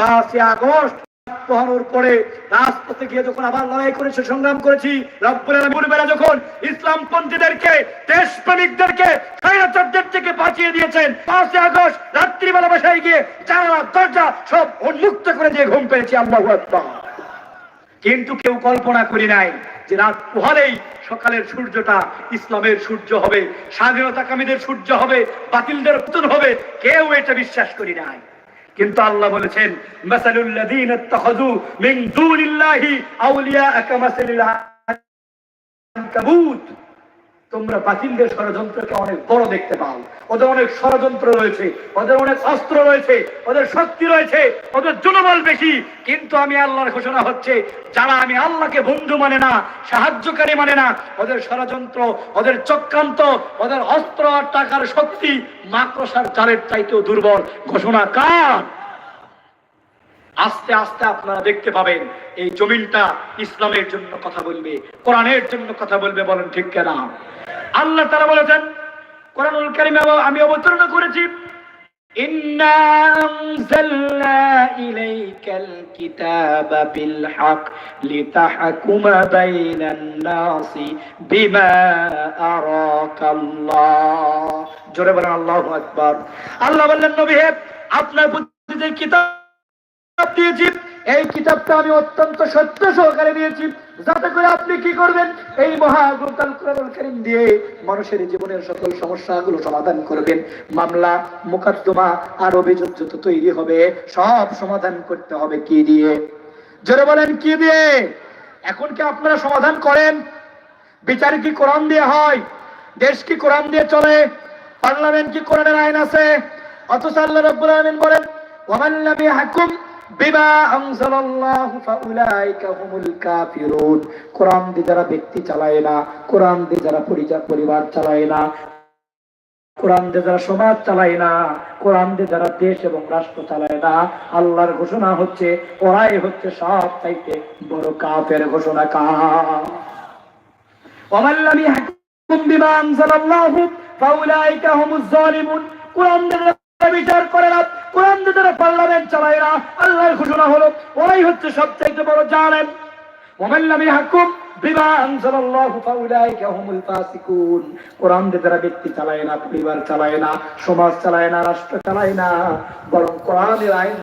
পাঁচই আগস্ট রাজপথে গিয়ে যখন আবার লড়াই করেছে, সংগ্রাম করেছি যখন ইসলামপন্থীদেরকে, দেশপ্রেমিকদেরকে, স্বৈরাচারদের থেকে বাঁচিয়ে দিয়েছেন, পাঁচই আগস্ট রাত্রিবেলা গিয়ে জানালা, দরজা সব উন্মুক্ত করে দিয়ে ঘুম পেয়েছি কিন্তু কেউ কল্পনা করি নাই যে রাত পোহালেই সকালের সূর্যটা ইসলামের সূর্য হবে স্বাধীনতা কামীদের সূর্য হবে, বাতিলদের পতন হবে, কেউ এটা বিশ্বাস করি নাই। কিন্তু আল্লাহ বলেছেন মাসালুল্লাযীনা ইত্তাখাযু মিন দুনিল্লাহি আউলিয়া কামাসালিল আনকাবুত। তোমরা বাতিলদের ষড়যন্ত্রকে অনেক বড় দেখতে পাও। ওদের অনেক ষড়যন্ত্র রয়েছে, ওদের অনেক অস্ত্র রয়েছে, ওদের শক্তি রয়েছে, ওদের জনবল বেশি। কিন্তু আমি আল্লাহর ঘোষণা হচ্ছে, যারা আমি আল্লাহকে বন্ধু মানে না, সাহায্যকারী মানে না, ওদের ষড়যন্ত্র, ওদের চক্রান্ত, ওদের অস্ত্র আর টাকার শক্তি মাকড়সার চালের চাইতেও দুর্বল। ঘোষণা কার? আস্তে আস্তে আপনারা দেখতে পাবেন এই জমিনটা ইসলামের জন্য কথা বলবে কোরআনের জন্য কথা বলবে বলেন ঠিক কেনা আল্লাহ তারা বলেছেন কোরআনুল কারিমে আমি অবতীর্ণ করেছি إنا أنزلنا إليك الكتاب بالحق لتحكم بين الناس بما أراك الله জোরে বলেন আল্লাহু আকবার আল্লাহ বললেন নবী হে আপনার দিয়েছি। এই কিতাবটা আমি অত্যন্ত সত্য সহকারে দিয়েছি। যাতে করে আপনি কি করবেন? এই কোরআনুল কারীম দিয়ে মানুষের জীবনের সকল সমস্যাগুলো সমাধান করবেন। মামলা, মোকদ্দমা আর অভিযোগ যত তৈরি হবে, সব সমাধান করতে হবে কি দিয়ে? জোরে বলেন, কি দিয়ে? এখন কি আপনারা সমাধান করেন? বিচার কি কোরআন দিয়ে হয়? দেশ কি কোরআন দিয়ে চলে? পার্লামেন্ট কি কোরআনের আইন আছে? অথচ আল্লাহ রাব্বুল আলামিন বলেন কোরআন যারা ব্যক্তি চালায় না, কোরআন যারা পরিবার চালায় না, কোরআন যারা সমাজ চালায় না, কোরআন যারা দেশ এবং রাষ্ট্র চালায় না, আল্লাহর ঘোষণা হচ্ছে, ওরাই হচ্ছে সব চাইতে বড় কাফের ঘোষণা কা কোরআন দিয়ে বিচার করে না, কোরআন যারা পার্লামেন্ট আল্লাহর ঘোষণা হলো, ওরাই হচ্ছে সবচেয়ে বড় জালেম। ওমাল্লামি কোরআন ব্যক্তি চালায় না, পরিবার চালায় না, সমাজ চালায় না, রাষ্ট্র চালায় না, বরং কোরআনের আইন